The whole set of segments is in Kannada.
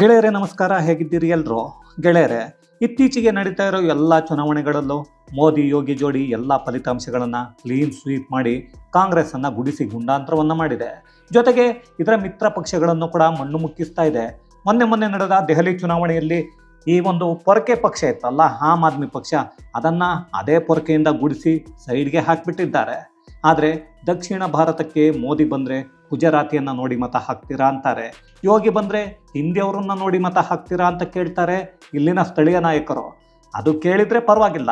ಗೆಳೆಯರೇ, ನಮಸ್ಕಾರ. ಹೇಗಿದ್ದೀರಿ ಎಲ್ಲರೂ ಗೆಳೆಯರೇ, ಇತ್ತೀಚೆಗೆ ನಡೀತಾ ಇರೋ ಎಲ್ಲ ಚುನಾವಣೆಗಳಲ್ಲೂ ಮೋದಿ, ಯೋಗಿ ಜೋಡಿ ಎಲ್ಲ ಫಲಿತಾಂಶಗಳನ್ನು ಕ್ಲೀನ್ ಸ್ವೀಪ್ ಮಾಡಿ ಕಾಂಗ್ರೆಸ್ಸನ್ನು ಗುಡಿಸಿ ಗುಂಡಾಂತರವನ್ನು ಮಾಡಿದೆ. ಜೊತೆಗೆ ಇದರ ಮಿತ್ರ ಪಕ್ಷಗಳನ್ನು ಕೂಡ ಮಣ್ಣು ಮುಕ್ಕಿಸ್ತಾ ಇದೆ. ಮೊನ್ನೆ ಮೊನ್ನೆ ನಡೆದ ದೆಹಲಿ ಚುನಾವಣೆಯಲ್ಲಿ ಈ ಒಂದು ಪೊರಕೆ ಪಕ್ಷ ಇತ್ತಲ್ಲ, ಆಮ್ ಆದ್ಮಿ ಪಕ್ಷ, ಅದನ್ನು ಅದೇ ಪೊರಕೆಯಿಂದ ಗುಡಿಸಿ ಸೈಡ್ಗೆ ಹಾಕಿಬಿಟ್ಟಿದ್ದಾರೆ. ಆದರೆ ದಕ್ಷಿಣ ಭಾರತಕ್ಕೆ ಮೋದಿ ಬಂದರೆ ಗುಜರಾತಿಯನ್ನು ನೋಡಿ ಮತ ಹಾಕ್ತೀರಾ ಅಂತಾರೆ. ಯೋಗಿ ಬಂದರೆ ಹಿಂದಿಯವರನ್ನ ನೋಡಿ ಮತ ಹಾಕ್ತೀರಾ ಅಂತ ಕೇಳ್ತಾರೆ ಇಲ್ಲಿನ ಸ್ಥಳೀಯ ನಾಯಕರು. ಅದು ಕೇಳಿದರೆ ಪರವಾಗಿಲ್ಲ.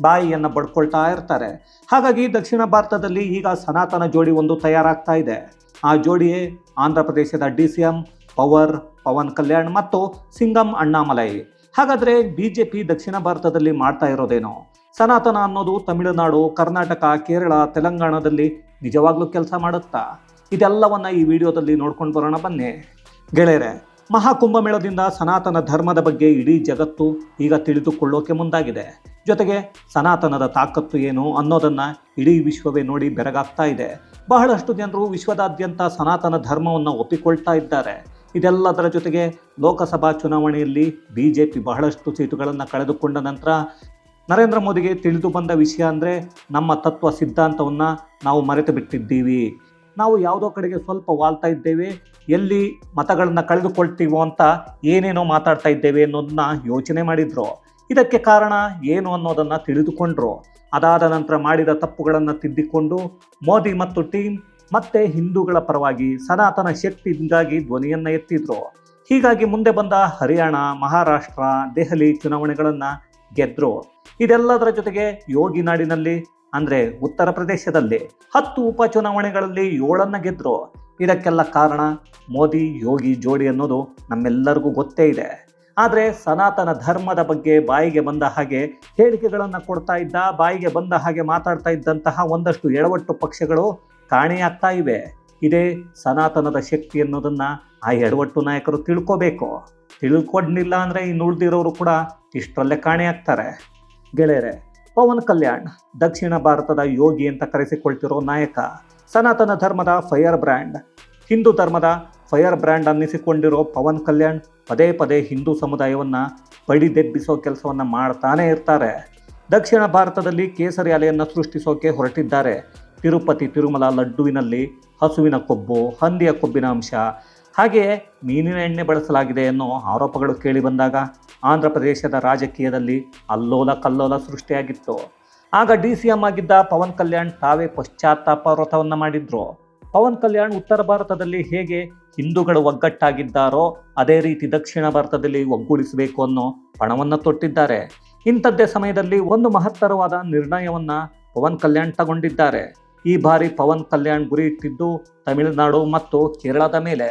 ಬಾಯಿಯನ್ನು ಬಡ್ಕೊಳ್ತಾ ಇರ್ತಾರೆ. ಹಾಗಾಗಿ ದಕ್ಷಿಣ ಭಾರತದಲ್ಲಿ ಈಗ ಸನಾತನ ಜೋಡಿ ಒಂದು ತಯಾರಾಗ್ತಾ ಇದೆ. ಆ ಜೋಡಿಯೇ ಆಂಧ್ರ ಪ್ರದೇಶದ D C M, power, Pawan Kalyan ಮತ್ತು ಸಿಂಗಂ ಅಣ್ಣಾಮಲೈ. ಹಾಗಾದರೆ ಬಿ ಜೆ ಪಿ ದಕ್ಷಿಣ ಭಾರತದಲ್ಲಿ ಮಾಡ್ತಾ ಇರೋದೇನು? ಸನಾತನ ಅನ್ನೋದು ತಮಿಳುನಾಡು, ಕರ್ನಾಟಕ, ಕೇರಳ, ತೆಲಂಗಾಣದಲ್ಲಿ ನಿಜವಾಗ್ಲೂ ಕೆಲಸ ಮಾಡುತ್ತಾ? ಇದೆಲ್ಲವನ್ನ ಈ ವಿಡಿಯೋದಲ್ಲಿ ನೋಡ್ಕೊಂಡು ಬರೋಣ ಬನ್ನಿ. ಗೆಳೆಯರೆ, ಮಹಾಕುಂಭಮೇಳದಿಂದ ಸನಾತನ ಧರ್ಮದ ಬಗ್ಗೆ ಇಡೀ ಜಗತ್ತು ಈಗ ತಿಳಿದುಕೊಳ್ಳೋಕೆ ಮುಂದಾಗಿದೆ. ಜೊತೆಗೆ ಸನಾತನದ ತಾಕತ್ತು ಏನು ಅನ್ನೋದನ್ನು ಇಡೀ ವಿಶ್ವವೇ ನೋಡಿ ಬೆರಗಾಗ್ತಾ ಇದೆ. ಬಹಳಷ್ಟು ಜನರು ವಿಶ್ವದಾದ್ಯಂತ ಸನಾತನ ಧರ್ಮವನ್ನು ಒಪ್ಪಿಕೊಳ್ತಾ ಇದ್ದಾರೆ. ಇದೆಲ್ಲದರ ಜೊತೆಗೆ ಲೋಕಸಭಾ ಚುನಾವಣೆಯಲ್ಲಿ ಬಿ ಜೆ ಪಿ ಬಹಳಷ್ಟು ಸೀಟುಗಳನ್ನು ಕಳೆದುಕೊಂಡ ನಂತರ ನರೇಂದ್ರ ಮೋದಿಗೆ ತಿಳಿದು ಬಂದ ವಿಷಯ ಅಂದರೆ ನಮ್ಮ ತತ್ವ ಸಿದ್ಧಾಂತವನ್ನು ನಾವು ಮರೆತು ಬಿಟ್ಟಿದ್ದೀವಿ ನಾವು ಯಾವುದೋ ಕಡೆಗೆ ಸ್ವಲ್ಪ ವಾಲ್ತಾ ಇದ್ದೇವೆ, ಎಲ್ಲಿ ಮತಗಳನ್ನು ಕಳೆದುಕೊಳ್ತೀವೋ ಅಂತ ಏನೇನೋ ಮಾತಾಡ್ತಾ ಇದ್ದೇವೆ ಅನ್ನೋದನ್ನ ಯೋಚನೆ ಮಾಡಿದ್ರು. ಇದಕ್ಕೆ ಕಾರಣ ಏನು ಅನ್ನೋದನ್ನು ತಿಳಿದುಕೊಂಡ್ರು. ಅದಾದ ನಂತರ ಮಾಡಿದ ತಪ್ಪುಗಳನ್ನು ತಿದ್ದಿಕೊಂಡು ಮೋದಿ ಮತ್ತು ಟೀಮ್ ಮತ್ತೆ ಹಿಂದೂಗಳ ಪರವಾಗಿ ಸನಾತನ ಶಕ್ತಿಯಿಂದಾಗಿ ಧ್ವನಿಯನ್ನು ಎತ್ತಿದ್ರು. ಹೀಗಾಗಿ ಮುಂದೆ ಬಂದ ಹರಿಯಾಣ, ಮಹಾರಾಷ್ಟ್ರ, ದೆಹಲಿ ಚುನಾವಣೆಗಳನ್ನು ಗೆದ್ರು. ಇದೆಲ್ಲದರ ಜೊತೆಗೆ ಯೋಗಿ ನಾಡಿನಲ್ಲಿ ಅಂದ್ರೆ ಉತ್ತರ ಪ್ರದೇಶದಲ್ಲಿ ಹತ್ತು ಉಪಚುನಾವಣೆಗಳಲ್ಲಿ ಏಳನ್ನು ಗೆದ್ದರು ಇದಕ್ಕೆಲ್ಲ ಕಾರಣ ಮೋದಿ, ಯೋಗಿ, ಜೋಡಿ ಅನ್ನೋದು ನಮ್ಮೆಲ್ಲರಿಗೂ ಗೊತ್ತೇ ಇದೆ. ಆದರೆ ಸನಾತನ ಧರ್ಮದ ಬಗ್ಗೆ ಬಾಯಿಗೆ ಬಂದ ಹಾಗೆ ಹೇಳಿಕೆಗಳನ್ನು ಕೊಡ್ತಾ ಇದ್ದ, ಬಾಯಿಗೆ ಬಂದ ಹಾಗೆ ಮಾತಾಡ್ತಾ ಇದ್ದಂತಹ ಒಂದಷ್ಟು ಎಡವಟ್ಟು ಪಕ್ಷಗಳು ಕಾಣೆಯಾಗ್ತಾ ಇವೆ. ಇದೇ ಸನಾತನದ ಶಕ್ತಿ ಅನ್ನೋದನ್ನ ಆ ಎಡವಟ್ಟು ನಾಯಕರು ತಿಳ್ಕೋಬೇಕು. ತಿಳ್ಕೊಂಡಿಲ್ಲ ಅಂದರೆ ಇನ್ನು ಉಳಿದಿರೋರು ಕೂಡ ಇಷ್ಟರಲ್ಲೇ ಕಾಣೆಯಾಗ್ತಾರೆ ಗೆಳೆಯರೆ ಪವನ್ ಕಲ್ಯಾಣ್, ದಕ್ಷಿಣ ಭಾರತದ ಯೋಗಿ ಅಂತ ಕರೆಸಿಕೊಳ್ತಿರೋ ನಾಯಕ, ಸನಾತನ ಧರ್ಮದ ಫೈರ್ ಬ್ರ್ಯಾಂಡ್, ಹಿಂದೂ ಧರ್ಮದ ಫೈರ್ ಬ್ರ್ಯಾಂಡ್ ಅನ್ನಿಸಿಕೊಂಡಿರೋ ಪವನ್ ಕಲ್ಯಾಣ್ ಪದೇ ಪದೇ ಹಿಂದೂ ಸಮುದಾಯವನ್ನು ಬಡಿದೆಬ್ಬಿಸೋ ಕೆಲಸವನ್ನು ಮಾಡ್ತಾನೆ ಇರ್ತಾರೆ. ದಕ್ಷಿಣ ಭಾರತದಲ್ಲಿ ಕೇಸರಿ ಅಲೆಯನ್ನು ಸೃಷ್ಟಿಸೋಕೆ ಹೊರಟಿದ್ದಾರೆ. ತಿರುಪತಿ ತಿರುಮಲ ಲಡ್ಡುವಿನಲ್ಲಿ ಹಸುವಿನ ಕೊಬ್ಬು, ಹಂದಿಯ ಕೊಬ್ಬಿನ ಅಂಶ ಹಾಗೆಯೇ ಮೀನಿನ ಎಣ್ಣೆ ಬಳಸಲಾಗಿದೆ ಅನ್ನೋ ಆರೋಪಗಳು ಕೇಳಿಬಂದಾಗ ಆಂಧ್ರ ಪ್ರದೇಶದ ರಾಜಕೀಯದಲ್ಲಿ ಅಲ್ಲೋಲ ಕಲ್ಲೋಲ ಸೃಷ್ಟಿಯಾಗಿತ್ತು. ಆಗ ಡಿ ಸಿ ಎಂ ಆಗಿದ್ದ ಪವನ್ ಕಲ್ಯಾಣ್ ತಾವೇ ಪಶ್ಚಾತ್ತಾಪ ವ್ರತವನ್ನು ಮಾಡಿದ್ರು. ಪವನ್ ಕಲ್ಯಾಣ್ ಉತ್ತರ ಭಾರತದಲ್ಲಿ ಹೇಗೆ ಹಿಂದೂಗಳು ಒಗ್ಗಟ್ಟಾಗಿದ್ದಾರೋ ಅದೇ ರೀತಿ ದಕ್ಷಿಣ ಭಾರತದಲ್ಲಿ ಒಗ್ಗೂಡಿಸಬೇಕು ಅನ್ನೋ ಪಣವನ್ನು ತೊಟ್ಟಿದ್ದಾರೆ. ಇಂಥದ್ದೇ ಸಮಯದಲ್ಲಿ ಒಂದು ಮಹತ್ತರವಾದ ನಿರ್ಣಯವನ್ನು ಪವನ್ ಕಲ್ಯಾಣ್ ತಗೊಂಡಿದ್ದಾರೆ. ಈ ಬಾರಿ ಪವನ್ ಕಲ್ಯಾಣ್ ಗುರಿ ಇಟ್ಟಿದ್ದು ತಮಿಳುನಾಡು ಮತ್ತು ಕೇರಳದ ಮೇಲೆ.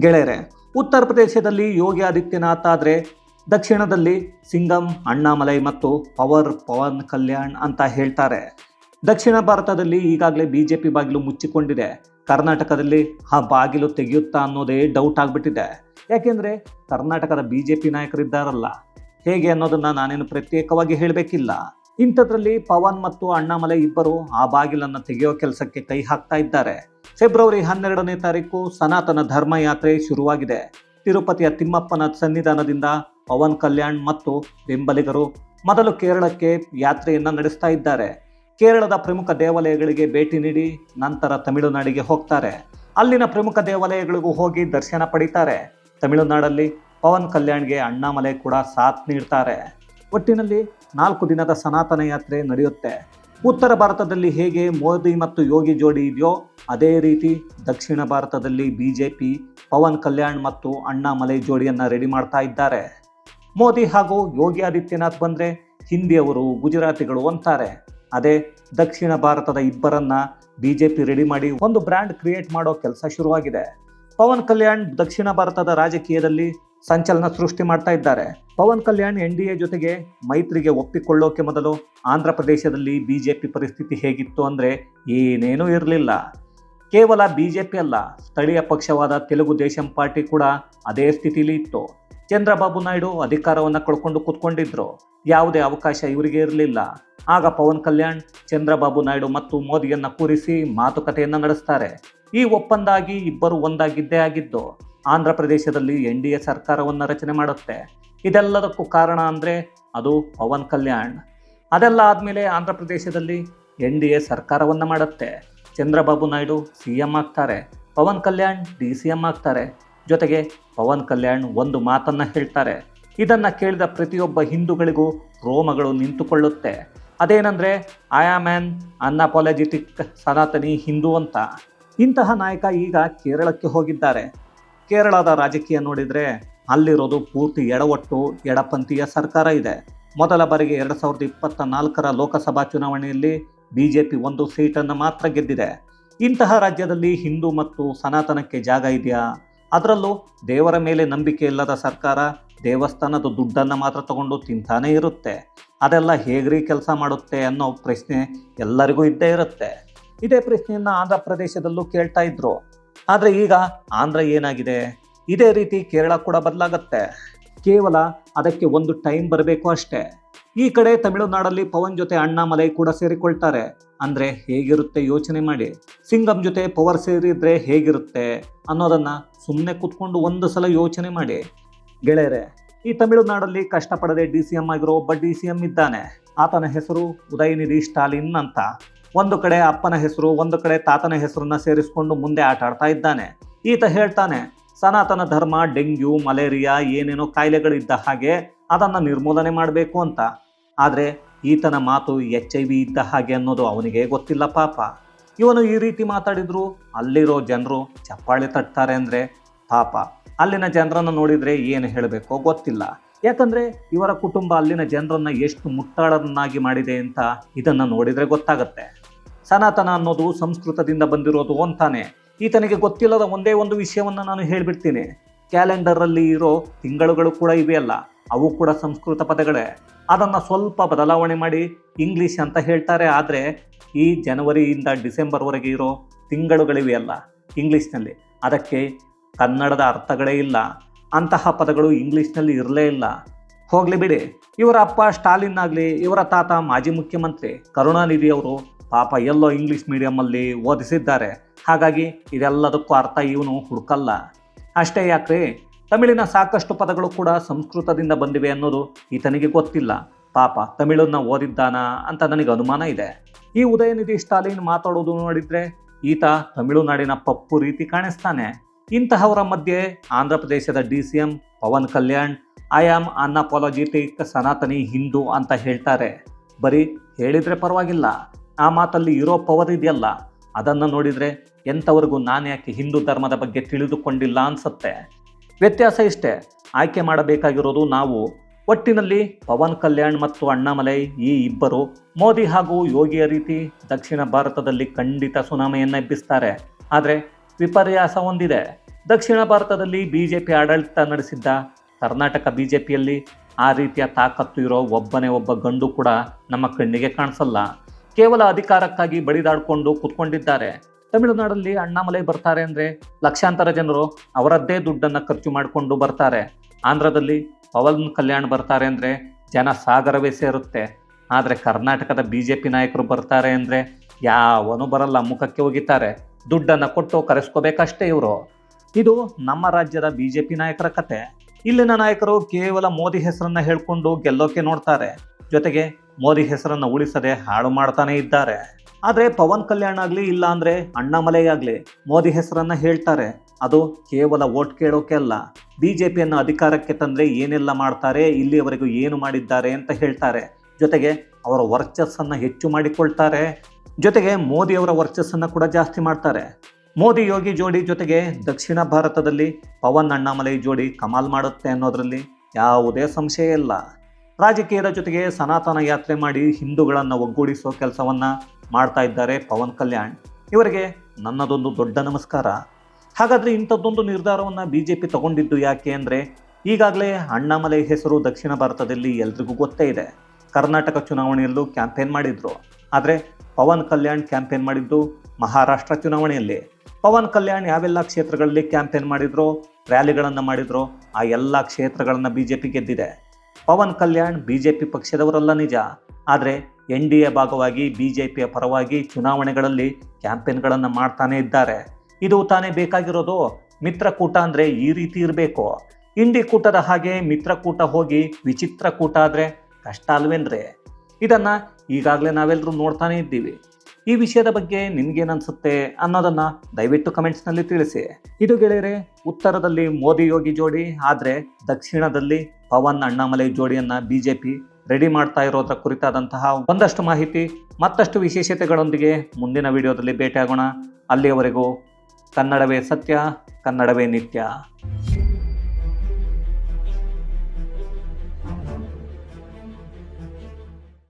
ಗೆಳೆಯರೆ, ಉತ್ತರ ಪ್ರದೇಶದಲ್ಲಿ ಯೋಗಿ ಆದಿತ್ಯನಾಥ್ ಆದರೆ ದಕ್ಷಿಣದಲ್ಲಿ ಸಿಂಗಂ, ಅಣ್ಣಾಮಲೈ ಮತ್ತು ಪವರ್ ಪವನ್ ಕಲ್ಯಾಣ್ ಅಂತ ಹೇಳ್ತಾರೆ. ದಕ್ಷಿಣ ಭಾರತದಲ್ಲಿ ಈಗಾಗಲೇ ಬಿ ಜೆ ಪಿ ಬಾಗಿಲು ಮುಚ್ಚಿಕೊಂಡಿದೆ. ಕರ್ನಾಟಕದಲ್ಲಿ ಆ ಬಾಗಿಲು ತೆಗೆಯುತ್ತಾ ಅನ್ನೋದೇ ಡೌಟ್ ಆಗಿಬಿಟ್ಟಿದೆ. ಯಾಕೆಂದರೆ ಕರ್ನಾಟಕದ ಬಿ ಜೆ ಪಿ ನಾಯಕರಿದ್ದಾರಲ್ಲ. ಹೇಗೆ ಅನ್ನೋದನ್ನು ನಾನೇನು ಪ್ರತ್ಯೇಕವಾಗಿ ಹೇಳಬೇಕಿಲ್ಲ. ಇಂಥದ್ರಲ್ಲಿ ಪವನ್ ಮತ್ತು ಅಣ್ಣಾಮಲೈ ಇಬ್ಬರು ಆ ಬಾಗಿಲನ್ನು ತೆಗೆಯೋ ಕೆಲಸಕ್ಕೆ ಕೈ ಹಾಕ್ತಾ ಇದ್ದಾರೆ. ಫೆಬ್ರವರಿ ಹನ್ನೆರಡನೇ ತಾರೀಕು ಸನಾತನ ಧರ್ಮಯಾತ್ರೆ ಶುರುವಾಗಿದೆ. ತಿರುಪತಿಯ ತಿಮ್ಮಪ್ಪನ ಸನ್ನಿಧಾನದಿಂದ ಪವನ್ ಕಲ್ಯಾಣ್ ಮತ್ತು ಬೆಂಬಲಿಗರು ಮೊದಲು ಕೇರಳಕ್ಕೆ ಯಾತ್ರೆಯನ್ನು ನಡೆಸ್ತಾ ಇದ್ದಾರೆ. ಕೇರಳದ ಪ್ರಮುಖ ದೇವಾಲಯಗಳಿಗೆ ಭೇಟಿ ನೀಡಿ ನಂತರ ತಮಿಳುನಾಡಿಗೆ ಹೋಗ್ತಾರೆ. ಅಲ್ಲಿನ ಪ್ರಮುಖ ದೇವಾಲಯಗಳಿಗೂ ಹೋಗಿ ದರ್ಶನ ಪಡಿತಾರೆ. ತಮಿಳುನಾಡಲ್ಲಿ ಪವನ್ ಕಲ್ಯಾಣ್ಗೆ ಅಣ್ಣಾಮಲೆ ಕೂಡ ಸಾಥ್ ನೀಡ್ತಾರೆ. ಒಟ್ಟಿನಲ್ಲಿ ನಾಲ್ಕು ದಿನದ ಸನಾತನ ಯಾತ್ರೆ ನಡೆಯುತ್ತೆ. ಉತ್ತರ ಭಾರತದಲ್ಲಿ ಹೇಗೆ ಮೋದಿ ಮತ್ತು ಯೋಗಿ ಜೋಡಿ ಇದೆಯೋ ಅದೇ ರೀತಿ ದಕ್ಷಿಣ ಭಾರತದಲ್ಲಿ B J P Pawan Kalyan ಮತ್ತು ಅಣ್ಣಾಮಲೈ ಜೋಡಿಯನ್ನು ರೆಡಿ ಮಾಡ್ತಾ ಇದ್ದಾರೆ. ಮೋದಿ ಹಾಗೂ ಯೋಗಿ ಆದಿತ್ಯನಾಥ್ ಬಂದರೆ ಹಿಂದಿಯವರು ಗುಜರಾತಿಗಳು ಅಂತಾರೆ. ಅದೇ ದಕ್ಷಿಣ ಭಾರತದ ಇಬ್ಬರನ್ನ ಬಿ ಜೆ ಪಿ ರೆಡಿ ಮಾಡಿ ಒಂದು ಬ್ರ್ಯಾಂಡ್ ಕ್ರಿಯೇಟ್ ಮಾಡೋ ಕೆಲಸ ಶುರುವಾಗಿದೆ. ಪವನ್ ಕಲ್ಯಾಣ್ ದಕ್ಷಿಣ ಭಾರತದ ರಾಜಕೀಯದಲ್ಲಿ ಸಂಚಲನ ಸೃಷ್ಟಿ ಮಾಡ್ತಾ ಇದ್ದಾರೆ. Pawan Kalyan N D A ಜೊತೆಗೆ ಮೈತ್ರಿಗೆ ಒಪ್ಪಿಕೊಳ್ಳೋಕೆ ಮೊದಲು ಆಂಧ್ರ ಪ್ರದೇಶದಲ್ಲಿ ಬಿಜೆಪಿ ಪರಿಸ್ಥಿತಿ ಹೇಗಿತ್ತು ಅಂದರೆ ಏನೇನೂ ಇರಲಿಲ್ಲ. ಕೇವಲ ಬಿಜೆಪಿ ಅಲ್ಲ, ಸ್ಥಳೀಯ ಪಕ್ಷವಾದ ತೆಲುಗು ದೇಶಂ ಪಾರ್ಟಿ ಕೂಡ ಅದೇ ಸ್ಥಿತಿಲಿ ಇತ್ತು. ಚಂದ್ರಬಾಬು ನಾಯ್ಡು ಅಧಿಕಾರವನ್ನು ಕಳ್ಕೊಂಡು ಕೂತ್ಕೊಂಡಿದ್ರು. ಯಾವುದೇ ಅವಕಾಶ ಇವರಿಗೆ ಇರಲಿಲ್ಲ. ಆಗ ಪವನ್ ಕಲ್ಯಾಣ್, ಚಂದ್ರಬಾಬು ನಾಯ್ಡು ಮತ್ತು ಮೋದಿಯನ್ನ ಕೂರಿಸಿ ಮಾತುಕತೆಯನ್ನ ನಡೆಸ್ತಾರೆ. ಈ ಒಪ್ಪಂದ ಆಗಿ ಇಬ್ಬರು ಒಂದಾಗಿದ್ದೇ ಆಗಿದ್ದು, ಆಂಧ್ರ ಪ್ರದೇಶದಲ್ಲಿ ಎನ್ ಡಿ ಎ ಸರ್ಕಾರವನ್ನು ರಚನೆ ಮಾಡುತ್ತೆ. ಇದೆಲ್ಲದಕ್ಕೂ ಕಾರಣ ಅಂದರೆ ಅದು ಪವನ್ ಕಲ್ಯಾಣ್. ಅದೆಲ್ಲ ಆದಮೇಲೆ ಆಂಧ್ರ ಪ್ರದೇಶದಲ್ಲಿ ಎನ್ ಡಿ ಎ ಸರ್ಕಾರವನ್ನು ಮಾಡುತ್ತೆ. ಚಂದ್ರಬಾಬು ನಾಯ್ಡು ಸಿ ಎಂ ಆಗ್ತಾರೆ, Pawan Kalyan D C M ಆಗ್ತಾರೆ. ಜೊತೆಗೆ ಪವನ್ ಕಲ್ಯಾಣ್ ಒಂದು ಮಾತನ್ನು ಹೇಳ್ತಾರೆ. ಇದನ್ನು ಕೇಳಿದ ಪ್ರತಿಯೊಬ್ಬ ಹಿಂದೂಗಳಿಗೂ ರೋಮಗಳು ನಿಂತುಕೊಳ್ಳುತ್ತೆ. ಅದೇನೆಂದರೆ I am an unapologetic Sanatani Hindu ಅಂತ. ಇಂತಹ ನಾಯಕ ಈಗ ಕೇರಳಕ್ಕೆ ಹೋಗಿದ್ದಾರೆ. ಕೇರಳದ ರಾಜಕೀಯ ನೋಡಿದರೆ ಅಲ್ಲಿರೋದು ಪೂರ್ತಿ ಎಡವಟ್ಟು, ಎಡಪಂಥೀಯ ಸರ್ಕಾರ ಇದೆ. ಮೊದಲ ಬಾರಿಗೆ ಎರಡು ಸಾವಿರದ ಇಪ್ಪತ್ತ ನಾಲ್ಕರ ಲೋಕಸಭಾ ಚುನಾವಣೆಯಲ್ಲಿ ಬಿ ಜೆ ಪಿ ಒಂದು ಸೀಟನ್ನು ಮಾತ್ರ ಗೆದ್ದಿದೆ. ಇಂತಹ ರಾಜ್ಯದಲ್ಲಿ ಹಿಂದೂ ಮತ್ತು ಸನಾತನಕ್ಕೆ ಜಾಗ ಇದೆಯಾ? ಅದರಲ್ಲೂ ದೇವರ ಮೇಲೆ ನಂಬಿಕೆ ಇಲ್ಲದ ಸರ್ಕಾರ ದೇವಸ್ಥಾನದ ದುಡ್ಡನ್ನು ಮಾತ್ರ ತಗೊಂಡು ತಿಂತಾನೇ ಇರುತ್ತೆ. ಅದೆಲ್ಲ ಹೇಗ್ರಿ ಕೆಲಸ ಮಾಡುತ್ತೆ ಅನ್ನೋ ಪ್ರಶ್ನೆ ಎಲ್ಲರಿಗೂ ಇದ್ದೇ ಇರುತ್ತೆ. ಇದೇ ಪ್ರಶ್ನೆಯನ್ನು ಆಂಧ್ರ ಪ್ರದೇಶದಲ್ಲೂ ಕೇಳ್ತಾ ಇದ್ರು. ಆದರೆ ಈಗ ಆಂಧ್ರ ಏನಾಗಿದೆ? ಇದೇ ರೀತಿ ಕೇರಳ ಕೂಡ ಬದಲಾಗತ್ತೆ. ಕೇವಲ ಅದಕ್ಕೆ ಒಂದು ಟೈಮ್ ಬರಬೇಕು ಅಷ್ಟೇ. ಈ ಕಡೆ ತಮಿಳುನಾಡಲ್ಲಿ ಪವನ್ ಜೊತೆ ಅಣ್ಣಾಮಲೈ ಕೂಡ ಸೇರಿಕೊಳ್ತಾರೆ. ಅಂದರೆ ಹೇಗಿರುತ್ತೆ ಯೋಚನೆ ಮಾಡಿ. ಸಿಂಗಮ್ ಜೊತೆ ಪವರ್ ಸೇರಿದ್ರೆ ಹೇಗಿರುತ್ತೆ ಅನ್ನೋದನ್ನ ಸುಮ್ಮನೆ ಕೂತ್ಕೊಂಡು ಒಂದು ಸಲ ಯೋಚನೆ ಮಾಡಿ. ಗೆಳೆಯರೆ, ಈ ತಮಿಳುನಾಡಲ್ಲಿ ಕಷ್ಟಪಡದೆ ಡಿ ಸಿ ಎಂ ಆಗಿರೋ ಒಬ್ಬ ಡಿ ಸಿ ಎಂ ಇದ್ದಾನೆ. ಆತನ ಹೆಸರು ಉದಯನಿಧಿ ಸ್ಟಾಲಿನ್ ಅಂತ. ಒಂದು ಕಡೆ ಅಪ್ಪನ ಹೆಸರು, ಒಂದು ಕಡೆ ತಾತನ ಹೆಸರನ್ನ ಸೇರಿಸಿಕೊಂಡು ಮುಂದೆ ಆಟ ಆಡ್ತಾ ಇದ್ದಾನೆ. ಈತ ಹೇಳ್ತಾನೆ, ಸನಾತನ ಧರ್ಮ, ಡೆಂಗ್ಯೂ, ಮಲೇರಿಯಾ, ಏನೇನೋ ಕಾಯಿಲೆಗಳಿದ್ದ ಹಾಗೆ ಅದನ್ನು ನಿರ್ಮೂಲನೆ ಮಾಡಬೇಕು ಅಂತ. ಆದರೆ ಈತನ ಮಾತು ಎಚ್ ಐ ವಿ ಇದ್ದ ಹಾಗೆ ಅನ್ನೋದು ಅವನಿಗೆ ಗೊತ್ತಿಲ್ಲ ಪಾಪ. ಇವನು ಈ ರೀತಿ ಮಾತಾಡಿದ್ರು ಅಲ್ಲಿರೋ ಜನರು ಚಪ್ಪಾಳೆ ತಟ್ತಾರೆ ಅಂದರೆ ಪಾಪ. ಅಲ್ಲಿನ ಜನರನ್ನು ನೋಡಿದರೆ ಏನು ಹೇಳಬೇಕೋ ಗೊತ್ತಿಲ್ಲ. ಯಾಕಂದರೆ ಇವರ ಕುಟುಂಬ ಅಲ್ಲಿನ ಜನರನ್ನು ಎಷ್ಟು ಮುಟ್ಟಾಳರನ್ನಾಗಿ ಮಾಡಿದೆ ಅಂತ ಇದನ್ನು ನೋಡಿದರೆ ಗೊತ್ತಾಗತ್ತೆ. ಸನಾತನ ಅನ್ನೋದು ಸಂಸ್ಕೃತದಿಂದ ಬಂದಿರೋದು ಅಂತಾನೆ. ಈತನಿಗೆ ಗೊತ್ತಿಲ್ಲದ ಒಂದೇ ಒಂದು ವಿಷಯವನ್ನು ನಾನು ಹೇಳಿಬಿಡ್ತೀನಿ. ಕ್ಯಾಲೆಂಡರಲ್ಲಿ ಇರೋ ತಿಂಗಳುಗಳು ಕೂಡ ಇವೆಯಲ್ಲ ಅವು ಕೂಡ ಸಂಸ್ಕೃತ ಪದಗಳೇ. ಅದನ್ನು ಸ್ವಲ್ಪ ಬದಲಾವಣೆ ಮಾಡಿ ಇಂಗ್ಲೀಷ್ ಅಂತ ಹೇಳ್ತಾರೆ. ಆದರೆ ಈ ಜನವರಿಯಿಂದ ಡಿಸೆಂಬರ್ವರೆಗೆ ಇರೋ ತಿಂಗಳುಗಳಿವೆಯಲ್ಲ ಇಂಗ್ಲೀಷ್ನಲ್ಲಿ ಅದಕ್ಕೆ ಕನ್ನಡದ ಅರ್ಥಗಳೇ ಇಲ್ಲ. ಅಂತಹ ಪದಗಳು ಇಂಗ್ಲೀಷ್ನಲ್ಲಿ ಇರಲೇ ಇಲ್ಲ. ಹೋಗಲಿ ಬಿಡಿ. ಇವರ ಅಪ್ಪ ಸ್ಟಾಲಿನ್ ಆಗಲಿ, ಇವರ ತಾತ ಮಾಜಿ ಮುಖ್ಯಮಂತ್ರಿ ಕರುಣಾನಿಧಿ ಅವರು ಪಾಪ ಎಲ್ಲೋ ಇಂಗ್ಲೀಷ್ ಮೀಡಿಯಮಲ್ಲಿ ಓದಿಸಿದ್ದಾರೆ. ಹಾಗಾಗಿ ಇದೆಲ್ಲದಕ್ಕೂ ಅರ್ಥ ಇವನು ಹುಡುಕಲ್ಲ. ಅಷ್ಟೇ ಯಾಕ್ರಿ? ತಮಿಳಿನ ಸಾಕಷ್ಟು ಪದಗಳು ಕೂಡ ಸಂಸ್ಕೃತದಿಂದ ಬಂದಿವೆ ಅನ್ನೋದು ಈತನಿಗೆ ಗೊತ್ತಿಲ್ಲ. ಪಾಪ ತಮಿಳನ್ನ ಓದಿದ್ದಾನ ಅಂತ ನನಗೆ ಅನುಮಾನ ಇದೆ. ಈ ಉದಯನಿಧಿ ಸ್ಟಾಲಿನ್ ಮಾತಾಡೋದು ನೋಡಿದ್ರೆ ಈತ ತಮಿಳುನಾಡಿನ ಪಪ್ಪು ರೀತಿ ಕಾಣಿಸ್ತಾನೆ. ಇಂತಹವರ ಮಧ್ಯೆ ಆಂಧ್ರ ಪ್ರದೇಶದ D C M Pawan Kalyan, I am unapologetic Sanatani Hindu ಅಂತ ಹೇಳ್ತಾರೆ. ಬರೀ ಹೇಳಿದರೆ ಪರವಾಗಿಲ್ಲ. ಆ ಮಾತಲ್ಲಿ ಇರೋ ಪವರ್ ಇದೆಯಲ್ಲ? ಅದನ್ನು ನೋಡಿದರೆ ಎಂಥವರೆಗೂ ನಾನು ಯಾಕೆ ಹಿಂದೂ ಧರ್ಮದ ಬಗ್ಗೆ ತಿಳಿದುಕೊಂಡಿಲ್ಲ ಅನ್ಸುತ್ತೆ. ವ್ಯತ್ಯಾಸ ಇಷ್ಟೇ. ಆಯ್ಕೆ ಮಾಡಬೇಕಾಗಿರೋದು ನಾವು. ಒಟ್ಟಿನಲ್ಲಿ ಪವನ್ ಕಲ್ಯಾಣ್ ಮತ್ತು ಅಣ್ಣಾಮಲೈ ಈ ಇಬ್ಬರು ಮೋದಿ ಹಾಗೂ ಯೋಗಿಯ ರೀತಿ ದಕ್ಷಿಣ ಭಾರತದಲ್ಲಿ ಖಂಡಿತ ಸುನಾಮೆಯನ್ನು ಎಬ್ಬಿಸ್ತಾರೆ. ಆದರೆ ವಿಪರ್ಯಾಸ ಹೊಂದಿದೆ. ದಕ್ಷಿಣ ಭಾರತದಲ್ಲಿ ಬಿ ಜೆ ಪಿ ಆಡಳಿತ ನಡೆಸಿದ್ದ ಕರ್ನಾಟಕ ಬಿ ಜೆ ಪಿಯಲ್ಲಿ ಆ ರೀತಿಯ ತಾಕತ್ತು ಇರೋ ಒಬ್ಬನೇ ಒಬ್ಬ ಗಂಡು ಕೂಡ ನಮ್ಮ ಕಣ್ಣಿಗೆ ಕಾಣಿಸಲ್ಲ. ಕೇವಲ ಅಧಿಕಾರಕ್ಕಾಗಿ ಬಡಿದಾಡಿಕೊಂಡು ಕೂತ್ಕೊಂಡಿದ್ದಾರೆ. ತಮಿಳುನಾಡಲ್ಲಿ ಅಣ್ಣಾಮಲೈ ಬರ್ತಾರೆ ಅಂದರೆ ಲಕ್ಷಾಂತರ ಜನರು ಅವರದ್ದೇ ದುಡ್ಡನ್ನು ಖರ್ಚು ಮಾಡಿಕೊಂಡು ಬರ್ತಾರೆ. ಆಂಧ್ರದಲ್ಲಿ ಪವನ್ ಕಲ್ಯಾಣ್ ಬರ್ತಾರೆ ಅಂದರೆ ಜನ ಸಾಗರವೇ ಸೇರುತ್ತೆ. ಆದರೆ ಕರ್ನಾಟಕದ ಬಿ ಜೆ ಪಿ ನಾಯಕರು ಬರ್ತಾರೆ ಅಂದರೆ ಯಾವನು ಬರಲ್ಲ, ಮುಖಕ್ಕೆ ಹೋಗಿತ್ತಾರೆ ದುಡ್ಡನ್ನು ಕೊಟ್ಟು ಕರೆಸ್ಕೋಬೇಕಷ್ಟೇ ಇವರು. ಇದು ನಮ್ಮ ರಾಜ್ಯದ ಬಿ ಜೆ ಪಿ ನಾಯಕರ ಕತೆ. ಇಲ್ಲಿನ ನಾಯಕರು ಕೇವಲ ಮೋದಿ ಹೆಸರನ್ನ ಹೇಳ್ಕೊಂಡು ಗೆಲ್ಲೋಕೆ ನೋಡ್ತಾರೆ. ಜೊತೆಗೆ ಮೋದಿ ಹೆಸರನ್ನ ಉಳಿಸದೆ ಹಾಳು ಮಾಡ್ತಾನೆ ಇದ್ದಾರೆ. ಆದರೆ ಪವನ್ ಕಲ್ಯಾಣ್ ಆಗಲಿ ಇಲ್ಲ ಅಂದರೆ ಆಗಲಿ ಮೋದಿ ಹೆಸರನ್ನ ಹೇಳ್ತಾರೆ. ಅದು ಕೇವಲ ಓಟ್ ಕೇಳೋಕೆ ಅಲ್ಲ. ಬಿ ಜೆ ಪಿಯನ್ನು ಅಧಿಕಾರಕ್ಕೆ ತಂದರೆ ಏನೆಲ್ಲ ಮಾಡ್ತಾರೆ, ಇಲ್ಲಿಯವರೆಗೂ ಏನು ಮಾಡಿದ್ದಾರೆ ಅಂತ ಹೇಳ್ತಾರೆ. ಜೊತೆಗೆ ಅವರ ವರ್ಚಸ್ಸನ್ನು ಹೆಚ್ಚು ಮಾಡಿಕೊಳ್ತಾರೆ. ಜೊತೆಗೆ ಮೋದಿಯವರ ವರ್ಚಸ್ಸನ್ನು ಕೂಡ ಜಾಸ್ತಿ ಮಾಡ್ತಾರೆ. ಮೋದಿ ಯೋಗಿ ಜೋಡಿ ಜೊತೆಗೆ ದಕ್ಷಿಣ ಭಾರತದಲ್ಲಿ ಪವನ್ ಅಣ್ಣಾಮಲೈ ಜೋಡಿ ಕಮಾಲ್ ಮಾಡುತ್ತೆ ಅನ್ನೋದರಲ್ಲಿ ಯಾವುದೇ ಸಂಶಯ ಇಲ್ಲ. ರಾಜಕೀಯದ ಜೊತೆಗೆ ಸನಾತನ ಯಾತ್ರೆ ಮಾಡಿ ಹಿಂದೂಗಳನ್ನು ಒಗ್ಗೂಡಿಸೋ ಕೆಲಸವನ್ನು ಮಾಡ್ತಾ ಇದ್ದಾರೆ ಪವನ್ ಕಲ್ಯಾಣ್. ಇವರಿಗೆ ನನ್ನದೊಂದು ದೊಡ್ಡ ನಮಸ್ಕಾರ. ಹಾಗಾದರೆ ಇಂಥದ್ದೊಂದು ನಿರ್ಧಾರವನ್ನು ಬಿ ಜೆ ಪಿ ತಗೊಂಡಿದ್ದು ಯಾಕೆ ಅಂದರೆ ಈಗಾಗಲೇ ಅಣ್ಣಾಮಲೈ ಹೆಸರು ದಕ್ಷಿಣ ಭಾರತದಲ್ಲಿ ಎಲ್ರಿಗೂ ಗೊತ್ತೇ ಇದೆ. ಕರ್ನಾಟಕ ಚುನಾವಣೆಯಲ್ಲೂ ಕ್ಯಾಂಪೇನ್ ಮಾಡಿದರು. ಆದರೆ ಪವನ್ ಕಲ್ಯಾಣ್ ಕ್ಯಾಂಪೇನ್ ಮಾಡಿದ್ದು ಮಹಾರಾಷ್ಟ್ರ ಚುನಾವಣೆಯಲ್ಲಿ. ಪವನ್ ಕಲ್ಯಾಣ್ ಯಾವೆಲ್ಲ ಕ್ಷೇತ್ರಗಳಲ್ಲಿ ಕ್ಯಾಂಪೇನ್ ಮಾಡಿದ್ರೋ, ರ್ಯಾಲಿಗಳನ್ನು ಮಾಡಿದ್ರು, ಆ ಎಲ್ಲ ಕ್ಷೇತ್ರಗಳನ್ನು ಬಿ ಜೆ ಪಿ ಗೆದ್ದಿದೆ. ಪವನ್ ಕಲ್ಯಾಣ್ ಬಿಜೆಪಿ ಪಕ್ಷದವರಲ್ಲ ನಿಜ. ಆದರೆ ಎನ್ ಡಿ ಎ ಭಾಗವಾಗಿ ಬಿಜೆಪಿಯ ಪರವಾಗಿ ಚುನಾವಣೆಗಳಲ್ಲಿ ಕ್ಯಾಂಪೇನ್ಗಳನ್ನು ಮಾಡ್ತಾನೆ ಇದ್ದಾರೆ. ಇದು ತಾನೇ ಬೇಕಾಗಿರೋದು? ಮಿತ್ರಕೂಟ ಅಂದರೆ ಈ ರೀತಿ ಇರಬೇಕು. ಇಂಡಿ ಕೂಟದ ಹಾಗೆ ಮಿತ್ರಕೂಟ ಹೋಗಿ ವಿಚಿತ್ರ ಕೂಟ ಆದರೆ ಕಷ್ಟ ಅಲ್ವೇನ್ರಿ? ಇದನ್ನು ಈಗಾಗಲೇ ನಾವೆಲ್ಲರೂ ನೋಡ್ತಾನೆ ಇದ್ದೀವಿ. ಈ ವಿಷಯದ ಬಗ್ಗೆ ನಿಮ್ಗೇನನ್ಸುತ್ತೆ ಅನ್ನೋದನ್ನ ದಯವಿಟ್ಟು ಕಮೆಂಟ್ಸ್ನಲ್ಲಿ ತಿಳಿಸಿ. ಇದು ಗೆಳೆಯರೆ, ಉತ್ತರದಲ್ಲಿ ಮೋದಿ ಯೋಗಿ ಜೋಡಿ, ಆದರೆ ದಕ್ಷಿಣದಲ್ಲಿ ಪವನ್ ಅಣ್ಣಾಮಲೈ ಜೋಡಿಯನ್ನ ಬಿಜೆಪಿ ರೆಡಿ ಮಾಡ್ತಾ ಇರೋದ್ರ ಕುರಿತಾದಂತಹ ಒಂದಷ್ಟು ಮಾಹಿತಿ, ಮತ್ತಷ್ಟು ವಿಶೇಷತೆಗಳೊಂದಿಗೆ ಮುಂದಿನ ವಿಡಿಯೋದಲ್ಲಿ ಭೇಟಿಯಾಗೋಣ. ಅಲ್ಲಿಯವರೆಗೂ ಕನ್ನಡವೇ ಸತ್ಯ, ಕನ್ನಡವೇ ನಿತ್ಯ.